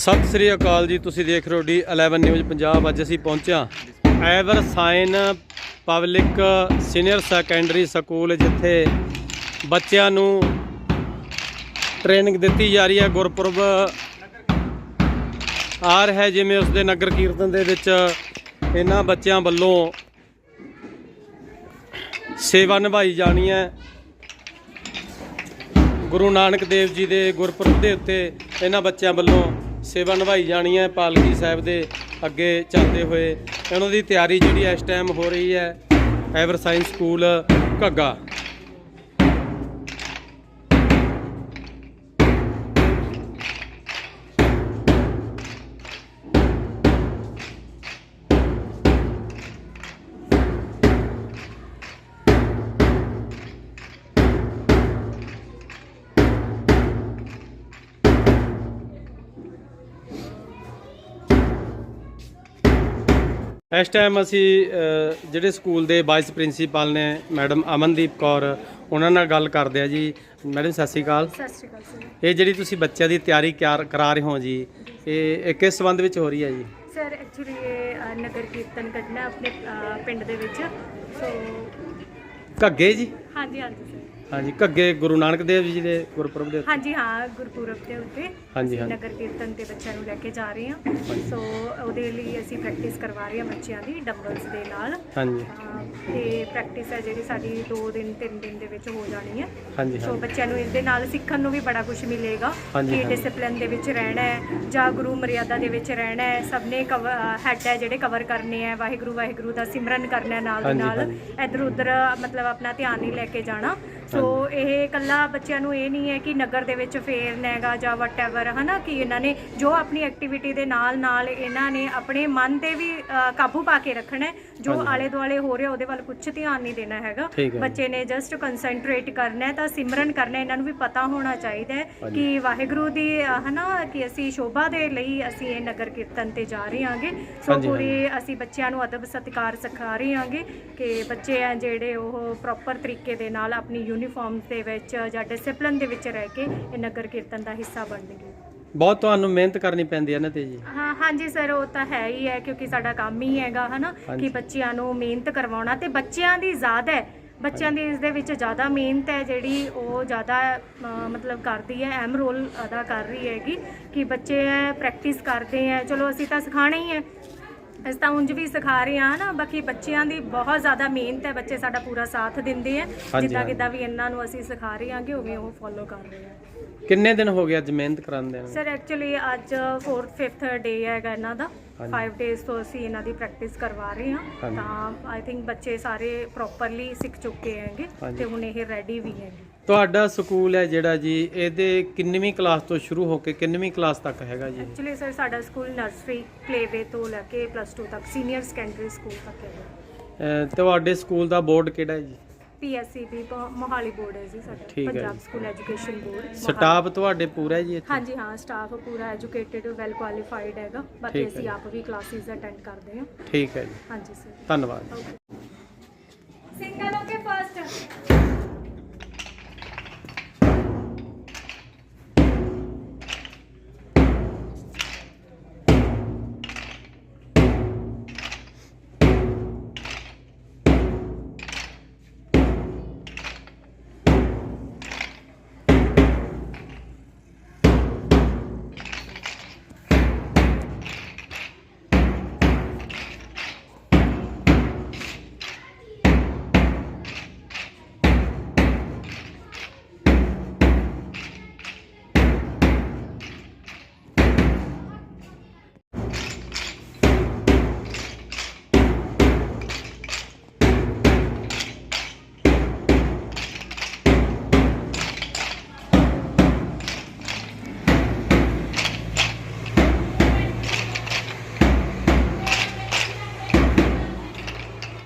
ਸਤਿ ਸ੍ਰੀ ਅਕਾਲ ਜੀ, ਤੁਸੀਂ ਦੇਖ ਰਹੇ ਹੋ ਡੀ 11 ਨਿਊਜ਼ ਪੰਜਾਬ। ਅੱਜ ਅਸੀਂ ਪਹੁੰਚਿਆ Evershine public senior secondary school, ਜਿੱਥੇ ਬੱਚਿਆਂ ਨੂੰ ਟ੍ਰੇਨਿੰਗ ਦਿੱਤੀ ਜਾ ਰਹੀ ਹੈ। ਗੁਰਪੁਰਬ ਆ ਰਿਹਾ ਜਿਵੇਂ ਉਸ ਦੇ ਨਗਰ ਕੀਰਤਨ ਦੇ ਵਿੱਚ ਇਹਨਾਂ ਬੱਚਿਆਂ ਵੱਲੋਂ ਸੇਵਾ ਨਿਭਾਈ ਜਾਣੀ ਹੈ। ਗੁਰੂ ਨਾਨਕ ਦੇਵ ਜੀ ਦੇ ਗੁਰਪੁਰਬ ਦੇ ਉੱਤੇ ਇਹਨਾਂ ਬੱਚਿਆਂ ਵੱਲੋਂ ਸੇਵਾ ਨਿਭਾਈ ਜਾਣੀ ਹੈ ਪਾਲਕੀ ਸਾਹਿਬ ਦੇ ਅੱਗੇ ਚੱਲਦੇ ਹੋਏ। ਇਹਨਾਂ ਦੀ ਤਿਆਰੀ ਜਿਹੜੀ ਇਸ ਟਾਈਮ ਹੋ ਰਹੀ ਹੈ ਐਵਰ ਸਾਇੰਸ ਸਕੂਲ ਘੱਗਾ। ਇਸ ਟਾਈਮ ਅਸੀਂ ਜਿਹੜੇ ਸਕੂਲ ਦੇ ਵਾਈਸ ਪ੍ਰਿੰਸੀਪਲ ਨੇ ਮੈਡਮ ਅਮਨਦੀਪ ਕੌਰ ਉਹਨਾਂ ਨਾਲ ਗੱਲ ਕਰਦੇ ਆ ਜੀ। ਮੈਡਮ ਸਤਿ ਸ਼੍ਰੀ ਅਕਾਲ। ਸਤਿ ਸ਼੍ਰੀ ਅਕਾਲ ਸਰ। ਇਹ ਜਿਹੜੀ ਤੁਸੀਂ ਬੱਚਿਆਂ ਦੀ ਤਿਆਰੀ ਕਿਆਰ- ਕਰਾ ਰਹੇ ਹੋ ਜੀ ਇਹ ਇਹ ਕਿਸ ਸੰਬੰਧ ਵਿੱਚ ਹੋ ਰਹੀ ਹੈ ਜੀ? ਸਰ ਐਕਚੁਅਲੀ ਇਹ ਅ, ਨਗਰ ਕੀਰਤਨ ਕੱਢਣਾ ਆਪਣੇ ਅ, ਪਿੰਡ ਦੇ ਵਿੱਚ। ਸੋ ਘੱਗੇ ਜੀ? ਹਾਂਜੀ ਹਾਂਜੀ ਸਰ। ਹਾਂਜੀ ਘੱਗੇ ਗੁਰੂ ਨਾਨਕ ਦੇਵ ਜੀ ਦੇ ਗੁਰਪੁਰਬ ਦੇ ਹਾਂਜੀ ਹਾਂ ਗੁਰਪੁਰਬ ਦੇ ਉੱਤੇ ਹਾਂਜੀ ਹਾਂਜੀ। ਨਗਰ ਕੀਰਤਨ ਤੇ ਬੱਚਿਆਂ ਨੂੰ ਲੈ ਕੇ ਜਾ ਰਹੇ ਹਾਂ। ਸੋ ਉਹਦੇ ਲਈ ਅਸੀਂ ਪ੍ਰੈਕਟਿਸ ਕਰਵਾ ਰਹੇ ਹਾਂ ਬੱਚਿਆਂ ਦੀ ਡੰਬਲਸ ਦੇ ਨਾਲ। ਹਾਂਜੀ। ਤੇ ਪ੍ਰੈਕਟਿਸ ਹੈ ਜਿਹੜੀ ਸਾਡੀ 2 ਦਿਨ 3 ਦਿਨ ਦੇ ਵਿੱਚ ਹੋ ਜਾਣੀ ਹੈ। ਹਾਂਜੀ ਸੋ ਬੱਚਿਆਂ ਨੂੰ ਇਸ ਦੇ ਨਾਲ ਸਿੱਖਣ ਨੂੰ ਵੀ ਬੜਾ ਕੁਝ ਮਿਲੇਗਾ ਕਿ। ਡਿਸਪਲਿਨ ਦੇ ਵਿੱਚ ਰਹਿਣਾ ਹੈ ਜਾਂ ਗੁਰੂ ਮਰਿਆਦਾ ਦੇ ਵਿੱਚ ਰਹਿਣਾ ਹੈ। ਸਭ ਨੇ ਹੈਡ ਹੈ ਜਿਹੜੇ ਕਵਰ ਕਰਨੇ ਹੈ। ਵਾਹਿਗੁਰੂ ਵਾਹਿਗੁਰੂ ਦਾ ਸਿਮਰਨ ਕਰਨਾ ਹੈ ਨਾਲ ਨਾਲ। ਇੱਧਰ ਉੱਧਰ ਮਤਲਬ ਆਪਣਾ ਧਿਆਨ ਨਹੀਂ ਲੈ ਕੇ ਜਾਣਾ। ਸੋ ਇਹ ਕੱਲਾ ਬੱਚਿਆਂ ਨੂੰ ਇਹ ਨਹੀਂ ਹੈ ਕਿ ਨਗਰ ਦੇ ਵਿੱਚ ਫੇਰਨਾ ਹੈਗਾ ਜਾਂ ਵਟਐਵਰ ਹਨਾ ਕਿ ਇਹਨਾਂ ਨੇ ਜੋ ਆਪਣੀ ਐਕਟੀਵਿਟੀ ਦੇ ਨਾਲ ਨਾਲ ਇਹਨਾਂ ਨੇ ਆਪਣੇ ਮਨ ਤੇ ਵੀ ਅ, ਕਾਬੂ ਪਾ ਕੇ ਰੱਖਣਾ ਹੈ ਜੋ। ਆਲੇ ਦੁਆਲੇ ਹੋ ਰਿਹਾ ਉਹਦੇ ਵੱਲ ਕੁਝ ਧਿਆਨ ਨਹੀਂ ਦੇਣਾ ਹੈਗਾ ਠੀਕ ਹੈ। ਬੱਚੇ ਨੇ ਜਸਟ ਕਨਸੈਂਟਰੇਟ ਕਰਨਾ ਹੈ ਤਾਂ ਸਿਮਰਨ ਕਰਨਾ ਹੈ। ਇਹਨਾਂ ਨੂੰ ਵੀ ਪਤਾ ਹੋਣਾ ਚਾਹੀਦਾ ਹੈ। ਕਿ ਵਾਹਿਗੁਰੂ ਦੀ ਅਹ, ਹਨਾ ਕਿ ਅਸੀਂ ਸ਼ੋਭਾ ਦੇ ਲਈ ਅਸੀਂ ਇਹ ਨਗਰ ਕੀਰਤਨ ਤੇ ਜਾ ਰਹੇ ਹਾਂਗੇ ਸੋ ਹਾਂਜੀ, ਪੂਰੀ ਅਸੀਂ ਬੱਚਿਆਂ ਨੂੰ ਅਦਬ ਸਤਿਕਾਰ ਸਿਖਾ ਰਹੇ ਹਾਂਗੇ ਕਿ ਬੱਚੇ ਆ ਜਿਹੜੇ ਉਹ ਪ੍ਰੋਪਰ ਤਰੀਕੇ ਦੇ ਨਾਲ ਆਪਣੀ ਯੂਨੀਫਾਰਮ ਦੇ ਵਿੱਚ ਜਾਂ ਡਿਸਪਲਿਨ ਦੇ ਵਿੱਚ ਰਹਿ ਕੇ ਇਹ ਨਗਰ ਕੀਰਤਨ ਦਾ ਹਿੱਸਾ ਬਣਨਗੇ ਬਹੁਤ ਤੁਹਾਨੂੰ ਮਿਹਨਤ ਕਰਨੀ ਪੈਂਦੀ ਹੈ ਨਾ ਤੇ ਜੀ। ਹਾਂ ਹਾਂਜੀ ਸਰ ਉਹ ਤਾਂ ਹੈ ਹੀ ਹੈ ਕਿਉਂਕਿ ਸਾਡਾ ਕੰਮ ਹੀ ਹੈਗਾ ਹਨਾ। ਕਿ ਬੱਚਿਆਂ ਨੂੰ ਮਿਹਨਤ ਕਰਵਾਉਣਾ ਤੇ ਬੱਚਿਆਂ ਦੀ ਜ਼ਿਆਦਾ ਹੈ। ਬੱਚਿਆਂ ਦੀ ਇਸ ਦੇ ਵਿੱਚ ਜ਼ਿਆਦਾ ਮਿਹਨਤ ਹੈ ਜਿਹੜੀ ਉਹ ਜ਼ਿਆਦਾ ਅ, ਮਤਲਬ ਕਰਦੀ ਹੈ ਅਹਿਮ ਰੋਲ ਅਦਾ ਕਰ ਰਹੀ ਹੈਗੀ ਕਿ ਬੱਚੇ ਪ੍ਰੈਕਟਿਸ ਕਰਦੇ ਹੈ। ਚਲੋ ਅਸੀਂ ਤਾਂ ਸਿਖਾਣਾ ਹੀ ਹੈ। ਅਸੀਂ ਤਾਂ ਉਂਝ ਵੀ ਸਿਖਾ ਰਹੇ ਹਾਂ ਨਾ ਬਾਕੀ ਬੱਚਿਆਂ ਦੀ ਬਹੁਤ ਜ਼ਿਆਦਾ ਮਿਹਨਤ ਹੈ ਬੱਚੇ ਸਾਡਾ ਪੂਰਾ ਸਾਥ ਦਿੰਦੇ ਆ ਹਾਂਜੀ, ਜਿੱਦਾਂ ਹਾਂਜੀ। ਕਿੱਦਾਂ ਵੀ ਇਹਨਾਂ ਨੂੰ ਅਸੀਂ ਸਿਖਾ ਰਹੇ ਹਾਂਗੇ ਉਵੇਂ ਉਹ ਫੋਲੋ ਕਰ ਰਹੇ ਆ ਕਿੰਨੇ ਦਿਨ ਹੋ ਗਏ ਅੱਜ ਮਿਹਨਤ ਕਰਾਉਂਦੇ ਨੂੰ ਸਰ ਐਕਚੁਅਲੀ ਅੱਜ 4th 5th ਡੇ ਹੈਗਾ ਇਹਨਾਂ ਦਾ। 5 ਡੇਜ਼ ਤੋਂ ਅਸੀਂ ਇਹਨਾਂ ਦੀ ਪ੍ਰੈਕਟਿਸ ਕਰਵਾ ਰਹੇ ਹਾਂ। ਤਾਂ ਆਈ ਥਿੰਕ ਬੱਚੇ ਸਾਰੇ ਪ੍ਰੋਪਰਲੀ ਸਿੱਖ ਚੁੱਕੇ ਹੈਗੇ। ਤੇ ਹੁਣ ਇਹ ਰੈਡੀ ਵੀ ਹੈਗੇ। ਤੁਹਾਡਾ ਸਕੂਲ ਹੈ ਜਿਹੜਾ ਜੀ ਇਹਦੇ ਕਿੰਨਵੀਂ ਕਲਾਸ ਤੋਂ ਸ਼ੁਰੂ ਹੋ ਕੇ ਕਿੰਨਵੀਂ ਕਲਾਸ ਤੱਕ ਹੈਗਾ ਜੀ? ਐਕਚੁਅਲੀ ਸਰ ਸਾਡਾ ਸਕੂਲ ਨਰਸਰੀ ਪਲੇਵੇ ਤੋਂ ਲੈ ਕੇ ਪਲੱਸ 2 ਤੱਕ ਸੀਨੀਅਰ ਸੈਕੰਡਰੀ ਸਕੂਲ ਤੱਕ ਹੈਗਾ। ਤੁਹਾਡੇ ਸਕੂਲ ਦਾ ਬੋਰਡ ਕਿਹੜਾ ਹੈ ਜੀ? ਪੀਐਸਸੀਬੀ ਮੋਹਾਲੀ ਬੋਰਡ ਹੈ ਜੀ ਸਾਡਾ Punjab school education board staff ਤੁਹਾਡੇ ਪੂਰਾ ਹੈ ਜੀ ਇੱਥੇ? ਹਾਂਜੀ ਹਾਂ ਸਟਾਫ ਪੂਰਾ ਐਜੂਕੇਟਿਡ ਵੈਲ ਕੁਆਲੀਫਾਈਡ ਹੈਗਾ ਬਾਕੀ ਅਸੀਂ ਆਪ ਵੀ ਕਲਾਸਿਸ ਅਟੈਂਡ ਕਰਦੇ ਹਾਂ। ਠੀਕ ਹੈ ਜੀ। ਹਾਂਜੀ ਸਰ। ਧੰਨਵਾਦ ਸਿੰਗਲ ਓਕੇ। ਫਰਸਟ